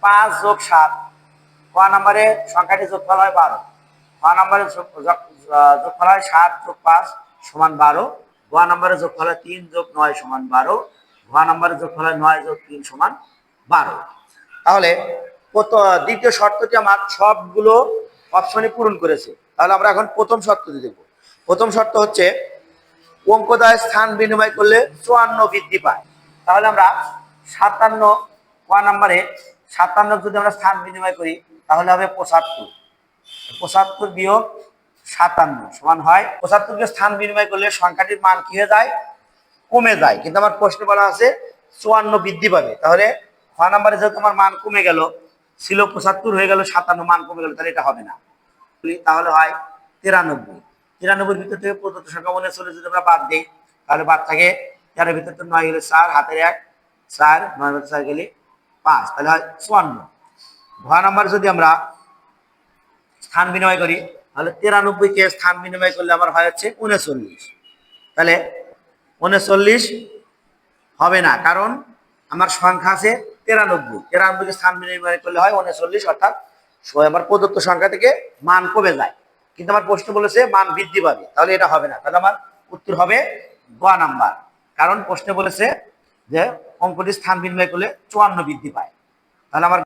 পাঁচ যোগ সাত, ক নাম্বারে সংখ্যাটি যোগফল হয় বারো। ক নাম্বারে যোগ- যোগ- যোগফল হয় সাত যোগ পাঁচ সমান বারো। গ নাম্বারে যোগফল হয় তিন যোগ নয় সমান বারো। ঘ নাম্বারে যোগফল হয় নয় যোগ তিন সমান বারো। তাহলে দ্বিতীয় শর্তটি আমার সবগুলো অপশনে পূরণ করেছে। তাহলে আমরা এখন প্রথম শর্তটি দেখব। প্রথম শর্ত হচ্ছে অঙ্কদায় স্থান বিনিময় করলে চুয়ান্ন বৃদ্ধি পায়। তাহলে আমরা সাতান্ন, ক নাম্বারে সাতান্ন যদি আমরা স্থান বিনিময় করি, তাহলে হবে পঁচাত্তর। পঁচাত্তর বিয়োগ সাতান্ন সমান হয়। পঁচাত্তরকে স্থান বিনিময় করলে সংখ্যাটির মান কি হয়ে যায়? কমে যায়। কিন্তু আমার প্রশ্নে বলা আছে, চুয়ান্ন বৃদ্ধি পাবে। তাহলে খ নাম্বারে যেহেতু আমার মান কমে গেল, ছিল পঁচাত্তর, হয়ে গেল সাতান্ন, মান কমে গেল, তাহলে এটা হবে না। তাহলে হয় তিরানব্বই। তিরানব্বইয়ের ভিতর থেকে প্রদত্ত সংখ্যা মনে চলে যদি আমরা বাদ দিই, তাহলে বাদ থাকে তেরোর ভিতর তো নয় গেলে চার, হাতের এক, চার, নয় চার গেলে পাঁচ, তাহলে হয় চুয়ান্ন। ঘ নাম্বার যদি আমরা স্থান বিনিময় করি, তাহলে তিরানব্বই কে স্থান বিনিময় করলে আমার হয় হচ্ছে উনচল্লিশ। তাহলে উনচল্লিশ হবে না, কারণ আমার সংখ্যা আছে তিরানব্বই। তিরানব্বইকে স্থান বিনিময় করলে হয় উনচল্লিশ, অর্থাৎ আমার প্রদত্ত সংখ্যা থেকে মান কমে যায়। কিন্তু আমার প্রশ্ন বলেছে মান বৃদ্ধি পাবে, তাহলে এটা হবে না, তাহলে আমার উত্তর হবে গ নাম্বার। কারণ প্রশ্নে বলেছে যে অঙ্কটি স্থান বিনিময় করলে চুয়ান্ন বৃদ্ধি পায়। তাহলে আমার